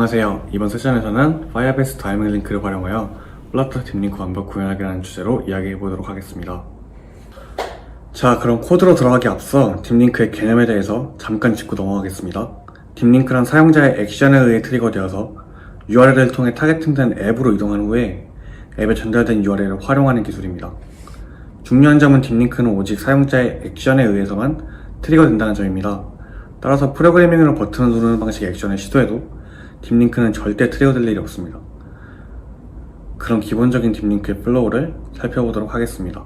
안녕하세요. 이번 세션에서는 파이어베이스 다이밍 링크를 활용하여 플라터 딥링크 완벽 구현하기라는 주제로 이야기해 보도록 하겠습니다. 자, 그럼 코드로 들어가기 앞서 딥링크의 개념에 대해서 잠깐 짚고 넘어가겠습니다. 딥링크란 사용자의 액션에 의해 트리거되어서 URL을 통해 타겟팅된 앱으로 이동한 후에 앱에 전달된 URL을 활용하는 기술입니다. 중요한 점은 딥링크는 오직 사용자의 액션에 의해서만 트리거된다는 점입니다. 따라서 프로그래밍으로 버튼을 누르는 방식의 액션을 시도해도 딥링크는 절대 트리거될 일이 없습니다. 그런 기본적인 딥링크의 플로우를 살펴보도록 하겠습니다.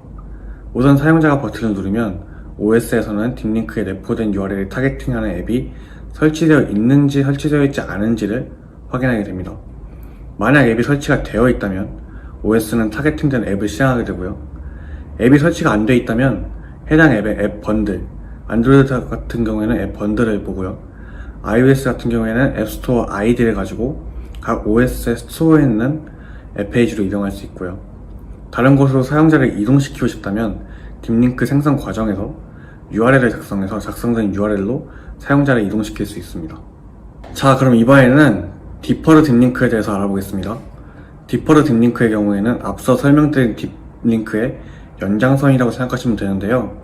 우선 사용자가 버튼을 누르면 OS에서는 딥링크에 내포된 URL을 타겟팅하는 앱이 설치되어 있는지 설치되어 있지 않은지를 확인하게 됩니다. 만약 앱이 설치가 되어 있다면 OS는 타겟팅된 앱을 실행하게 되고요. 앱이 설치가 안 되어 있다면 해당 앱의 앱 번들, 안드로이드 같은 경우에는 앱 번들을 보고요. iOS 같은 경우에는 앱스토어 아이디를 가지고 각 OS의 스토어에 있는 앱 페이지로 이동할 수 있고요. 다른 곳으로 사용자를 이동시키고 싶다면 딥링크 생성 과정에서 URL을 작성해서 작성된 URL로 사용자를 이동시킬 수 있습니다. 자, 그럼 이번에는 디퍼르 딥링크에 대해서 알아보겠습니다. 디퍼르 딥링크의 경우에는 앞서 설명드린 딥링크의 연장선이라고 생각하시면 되는데요.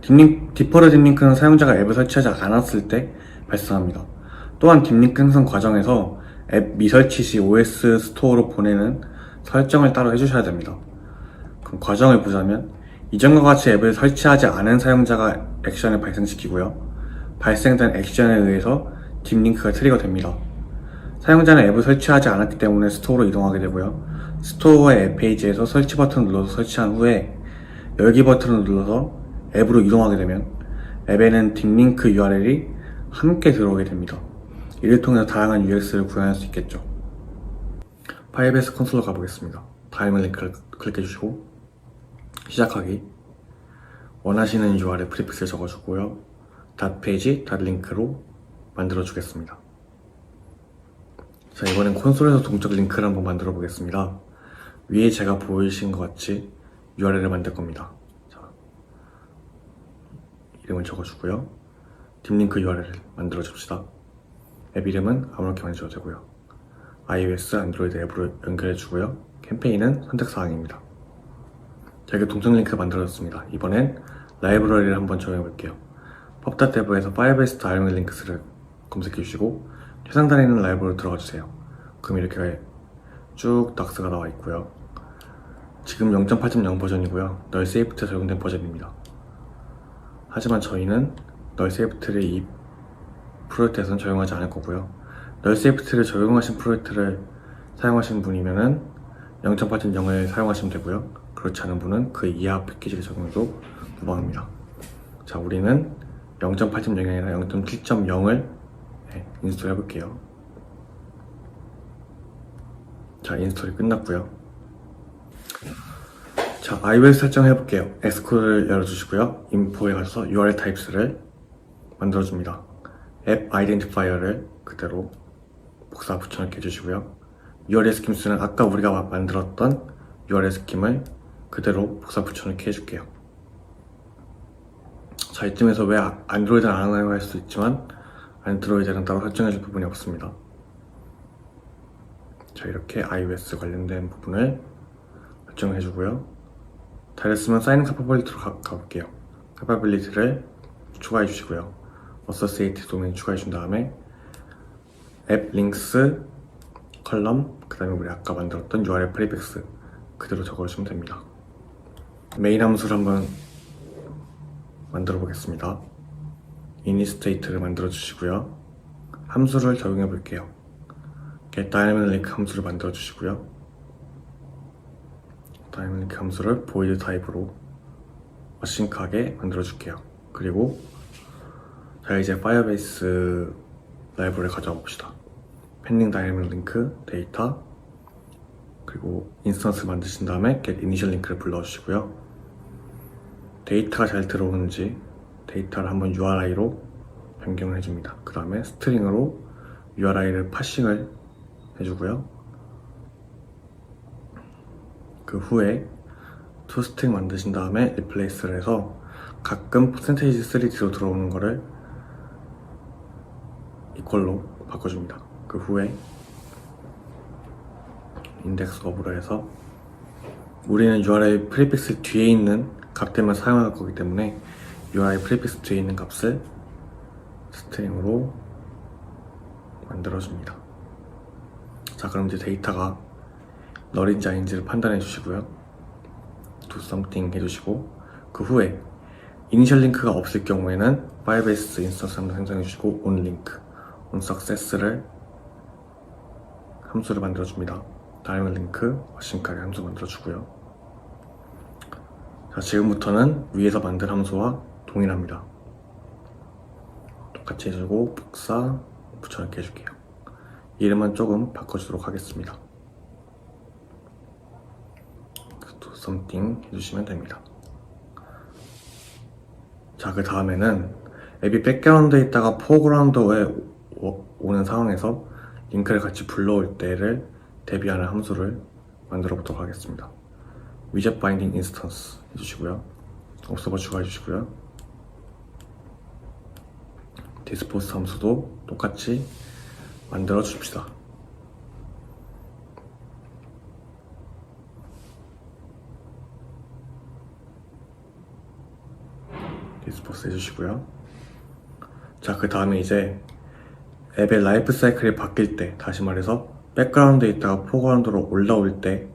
딥링, 디퍼르 딥링크는 사용자가 앱을 설치하지 않았을 때 발생합니다. 또한 딥링크 생성 과정에서 앱 미설치 시 OS 스토어로 보내는 설정을 따로 해주셔야 됩니다. 그럼 과정을 보자면 이전과 같이 앱을 설치하지 않은 사용자가 액션을 발생시키고요. 발생된 액션에 의해서 딥링크가 트리거 됩니다. 사용자는 앱을 설치하지 않았기 때문에 스토어로 이동하게 되고요. 스토어의 앱 페이지에서 설치 버튼을 눌러서 설치한 후에 열기 버튼을 눌러서 앱으로 이동하게 되면 앱에는 딥링크 URL이 함께 들어오게 됩니다. 이를 통해서 다양한 UX를 구현할 수 있겠죠. 파이베이스 콘솔로 가보겠습니다. 다이아몬드 링크를 클릭해 주시고 시작하기 원하시는 URL 프리픽스를 적어주고요. 닷 페이지, 닷 링크로 만들어 주겠습니다. 자 이번엔 콘솔에서 동적 링크를 한번 만들어 보겠습니다. 위에 제가 보이신 것 같이 URL을 만들 겁니다. 자, 이름을 적어주고요. 딥링크 URL을 만들어 줍시다. 앱 이름은 아무렇게 만들어도 되고요. iOS, 안드로이드 앱으로 연결해 주고요. 캠페인은 선택사항입니다. 자, 이렇게 동적 링크 만들어졌습니다. 이번엔 라이브러리를 한번 적용해 볼게요. 펍닷데브에서 파이어베이스 다이어링 링크스를 검색해 주시고 최상단에 있는 라이브러리로 들어가 주세요. 그럼 이렇게 쭉 닥스가 나와 있고요. 지금 0.8.0 버전이고요. 널 세이프트에 적용된 버전입니다. 하지만 저희는 널 세이프트를 이 프로젝트에서는 적용하지 않을 거고요. 널 세이프트를 적용하신 프로젝트를 사용하신 분이면은 0.8.0을 사용하시면 되고요. 그렇지 않은 분은 그 이하 패키지를 적용해도 무방합니다. 자, 우리는 0.8.0이 아니라 0.7.0을 네, 인스톨 해볼게요. 자, 인스톨이 끝났고요. 자, iOS 설정해볼게요. 엑스코드를 열어주시고요. 인포에 가서 URL 타입스를 만들어줍니다. 앱 아이덴티파이어를 그대로 복사 붙여넣기 해주시고요. URL 스킴수는 아까 우리가 만들었던 URL 스킴을 그대로 복사 붙여넣기 해줄게요. 자, 이쯤에서 왜 아- 안드로이드는 안 하나요 할수 있지만 안드로이드는 따로 설정해줄 부분이 없습니다. 자, 이렇게 iOS 관련된 부분을 설정해주고요. 다 됐으면 사이닝 카파빌리티로 가, 가볼게요. 카파빌리티를 추가해 주시고요. 어서시에이트 도메인 추가해 준 다음에 앱 링크스 컬럼 그 다음에 우리 아까 만들었던 URL 프리픽스 그대로 적어주시면 됩니다. 메인 함수를 한번 만들어 보겠습니다. 이니스테이트를 만들어 주시고요. 함수를 적용해 볼게요. get dynamic 함수를 만들어 주시고요. link 함수를 void 타입으로 어싱크하게 만들어 줄게요. 그리고 자 이제 파이어베이스 라이브러리 가져와 봅시다. 펜딩 다이내믹 링크, 데이터, 그리고 인스턴스 만드신 다음에 get initial 링크를 불러주시고요. 데이터가 잘 들어오는지 데이터를 한번 URI로 변경을 해줍니다. 그 다음에 스트링으로 URI를 파싱을 해주고요. 그 후에 toString 만드신 다음에 replace를 해서 가끔 percentage 3D로 들어오는 거를 이퀄로 바꿔줍니다. 그 후에 인덱스 업으로 해서 우리는 URI 프리픽스 뒤에 있는 값들만 사용할 거기 때문에 URI 프리픽스 뒤에 있는 값을 스트링으로 만들어줍니다. 자, 그럼 이제 데이터가 널인지 아닌지를 판단해 주시고요. do something 해주시고 그 후에 이니셜 링크가 없을 경우에는 파이어베이스 인스턴스 한번 생성해 주시고 on success를 함수를 만들어 줍니다. 다이얼 링크, 머신까지 함수 만들어 주고요. 자, 지금부터는 위에서 만든 함수와 동일합니다. 똑같이 해주고 복사 붙여넣기 해줄게요. 이름은 조금 바꿔주도록 하겠습니다. do something 해주시면 됩니다. 자, 그 다음에는 앱이 백그라운드에 있다가 포그라운드에 오- 오는 상황에서 링크를 같이 불러올 때를 대비하는 함수를 만들어 보도록 하겠습니다. widget binding instance 해주시고요. observer 추가해 주시고요. 디스포스 함수도 똑같이 만들어 줍시다. 디스포스 해주시고요. 자, 그 다음에 이제 앱의 라이프 사이클이 바뀔 때, 다시 말해서 백그라운드에 있다가 포그라운드로 올라올 때,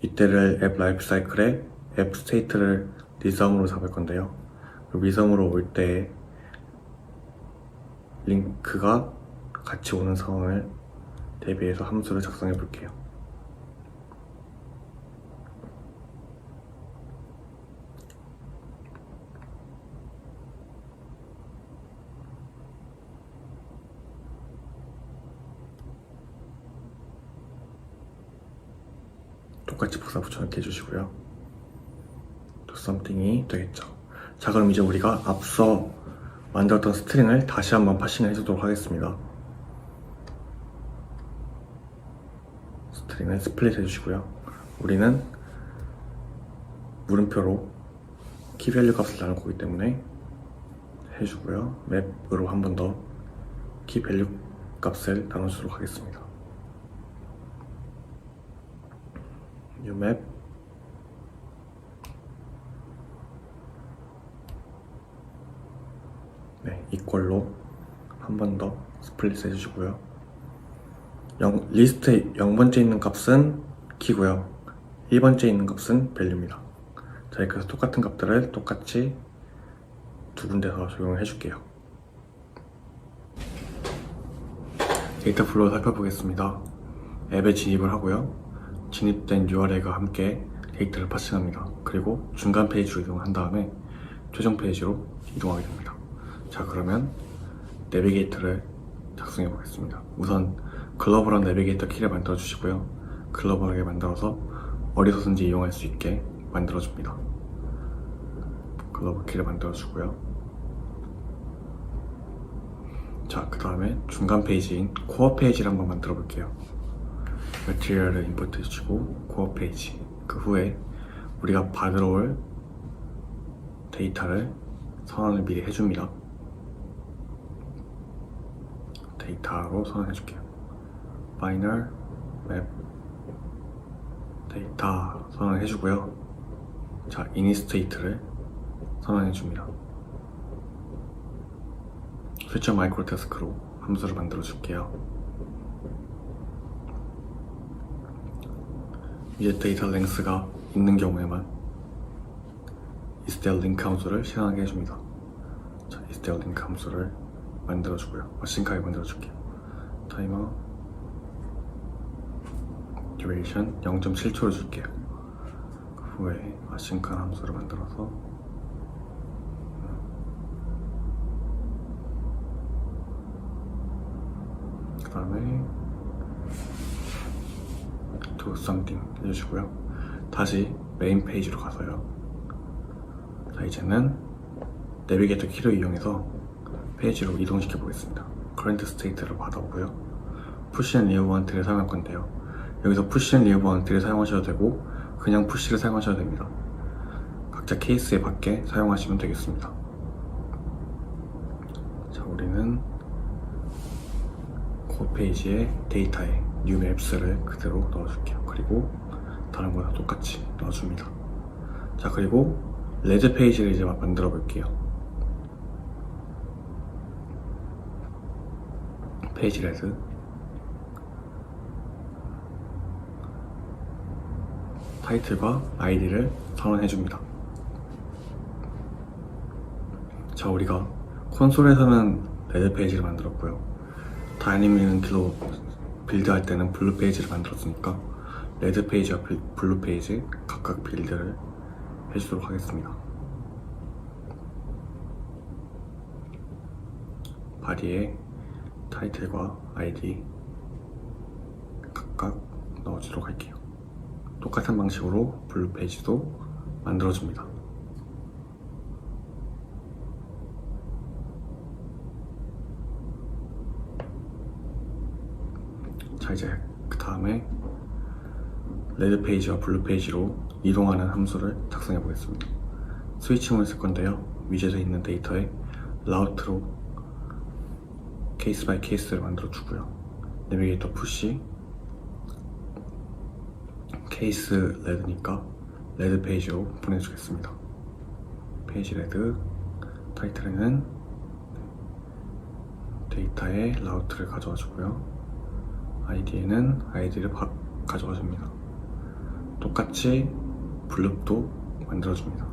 이때를 앱 라이프 사이클에 앱 스테이트를 리섬으로 잡을 건데요. 그 리섬으로 올 때 링크가 같이 오는 상황을 대비해서 함수를 작성해 볼게요. 똑같이 복사 붙여넣기 해주시고요. do something이 되겠죠. 자, 그럼 이제 우리가 앞서 만들었던 스트링을 다시 한번 파싱을 해주도록 하겠습니다. 스트링을 스플릿 해주시고요. 우리는 물음표로 키밸류 값을 나눌 거기 때문에 해주고요. 맵으로 한 번 더 키밸류 값을 나눠주도록 하겠습니다. New map 네, 이꼴로 한 번 더 스플릿 해주시고요. 0, 리스트에 0번째 있는 값은 키고요. 1번째 있는 값은 밸류입니다. 자, 해서 똑같은 값들을 똑같이 두 군데서 적용을 해줄게요. 데이터 플로우 살펴보겠습니다. 앱에 진입을 하고요. 진입된 URL과 함께 데이터를 파싱합니다. 그리고 중간 페이지로 이동한 다음에 최종 페이지로 이동하게 됩니다. 자, 그러면 내비게이터를 작성해 보겠습니다. 우선 글로벌한 내비게이터 키를 만들어 주시고요. 글로벌하게 만들어서 어디서든지 이용할 수 있게 만들어 줍니다. 글로벌 키를 만들어 주고요. 자, 그 다음에 중간 페이지인 코어 페이지를 한번 만들어 볼게요. 매트리얼을 임포트 해주시고 코어 페이지. 그 후에 우리가 받으러 올 데이터를 선언을 미리 해줍니다. 데이터로 선언해 줄게요. Final map 데이터 선언해 주고요. 자 이니스테이트를 선언해 줍니다. 퓨처 마이크로 태스크로 함수를 만들어 줄게요 이제 데이터 랭스가 있는 경우에만 there link 함수를 실행하게 해줍니다. 자, there link 함수를 만들어주고요. 머신카에 만들어줄게요. 타이머 duration 0.7초를 줄게요. 그 후에 마신칸 함수를 만들어서 그 다음에 do something 해주시고요. 다시 메인 페이지로 가서요. 자, 이제는 내비게이터 키를 이용해서 페이지로 이동시켜 보겠습니다. current state를 받아오고요. push and remove를 사용할 건데요. 여기서 push and remove를 사용하셔도 되고 그냥 push를 사용하셔도 됩니다. 각자 케이스에 맞게 사용하시면 되겠습니다. 자, 우리는 코어 페이지에 데이터에 new maps를 그대로 넣어줄게요. 그리고 다른 거랑 똑같이 넣어줍니다. 자 그리고 레드 페이지를 이제 만들어 볼게요. 페이지 레드 타이틀과 아이디를 선언해 줍니다. 자 우리가 콘솔에서는 레드 페이지를 만들었고요. 다이내믹 링크로 빌드할 때는 블루 페이지를 만들었으니까 레드 페이지와 빌- 블루 페이지 각각 빌드를 해주도록 하겠습니다. 바디에 타이틀과 아이디 각각 넣어주도록 할게요. 똑같은 방식으로 블루 페이지도 만들어줍니다. 자 이제 그 다음에 레드 페이지와 블루 페이지로 이동하는 함수를 작성해 보겠습니다. 스위칭을 쓸 건데요. 위젯에 있는 데이터에 라우트로 케이스 바이 케이스를 만들어 주고요. 내비게이터 푸시 케이스 레드니까 레드 페이지로 보내주겠습니다. 페이지 레드 타이틀에는 데이터에 라우트를 가져와 주고요. 아이디에는 아이디를 바- 가져와 줍니다. 똑같이 블룹도 만들어 줍니다.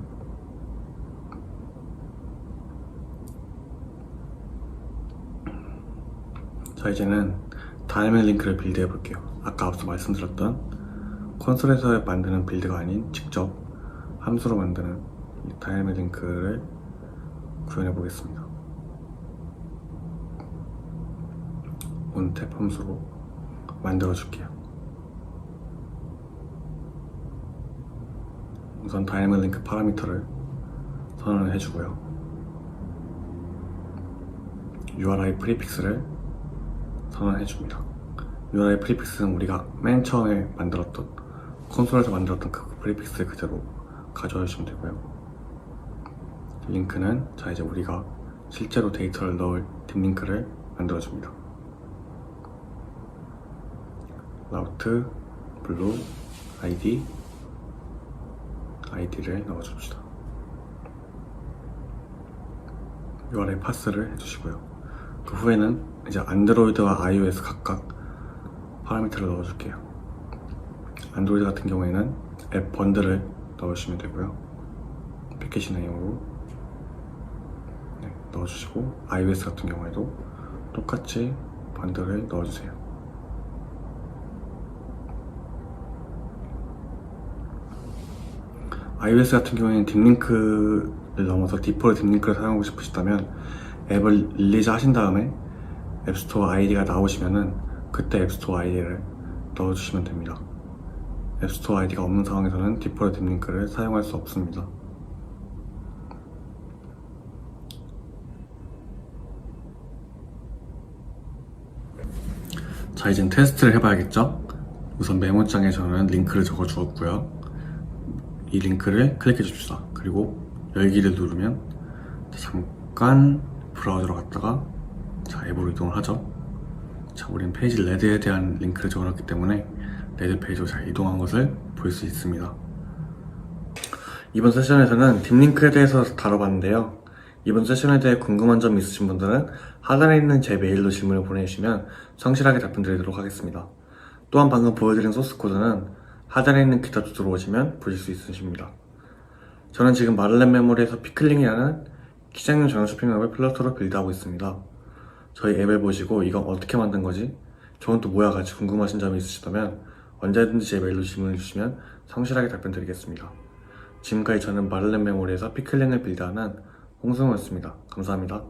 자 이제는 다이내믹 링크를 빌드해 볼게요. 아까 앞서 말씀드렸던 콘솔에서 만드는 빌드가 아닌 직접 함수로 만드는 이 다이내믹 링크를 구현해 보겠습니다. 온탭 함수로 만들어 줄게요. 우선 다이내믹 링크 파라미터를 선언을 해주고요. URI 프리픽스를 선언해 줍니다. URI 프리픽스는 우리가 맨 처음에 만들었던 콘솔에서 만들었던 그 프리픽스 그대로 가져와 주시면 되고요. 링크는 자 이제 우리가 실제로 데이터를 넣을 딥링크를 만들어 줍니다. 라우트, 블루, 아이디, 아이디를 넣어줍시다. URL 파스를 해주시고요. 그 후에는 이제 안드로이드와 iOS 각각 파라미터를 넣어줄게요. 안드로이드 같은 경우에는 앱 번들을 넣으시면 되고요. 패키지 네임으로 네, 넣어주시고 iOS 같은 경우에도 똑같이 번들을 넣어주세요. iOS 같은 경우에는 딥링크를 넘어서 디폴트 딥링크를 사용하고 싶으시다면 앱을 릴리즈 하신 다음에 앱스토어 아이디가 나오시면은 그때 앱스토어 아이디를 넣어주시면 됩니다. 앱스토어 아이디가 없는 상황에서는 디폴트 딥링크를 사용할 수 없습니다. 자, 이젠 테스트를 해봐야겠죠? 우선 메모장에 저는 링크를 적어 주었고요. 이 링크를 클릭해 줍시다. 그리고 열기를 누르면 잠깐 브라우저로 갔다가 자 앱으로 이동을 하죠. 자 우린 페이지 레드에 대한 링크를 적어놨기 때문에 레드 페이지로 잘 이동한 것을 볼 수 있습니다. 이번 세션에서는 딥링크에 대해서 다뤄봤는데요. 이번 세션에 대해 궁금한 점 있으신 분들은 하단에 있는 제 메일로 질문을 보내주시면 성실하게 답변 드리도록 하겠습니다. 또한 방금 보여드린 소스 코드는 하단에 있는 기타 주소로 오시면 보실 수 있으십니다. 저는 지금 마를렌 메모리에서 피클링이라는 키장용 전용 쇼핑 앱을 플러터로 빌드하고 있습니다. 저희 앱을 보시고 이건 어떻게 만든 거지? 저건 또 뭐야 같이 궁금하신 점이 있으시다면 언제든지 제 메일로 질문해 주시면 성실하게 답변 드리겠습니다. 지금까지 저는 마를렌 메모리에서 피클링을 빌드하는 홍승호였습니다. 감사합니다.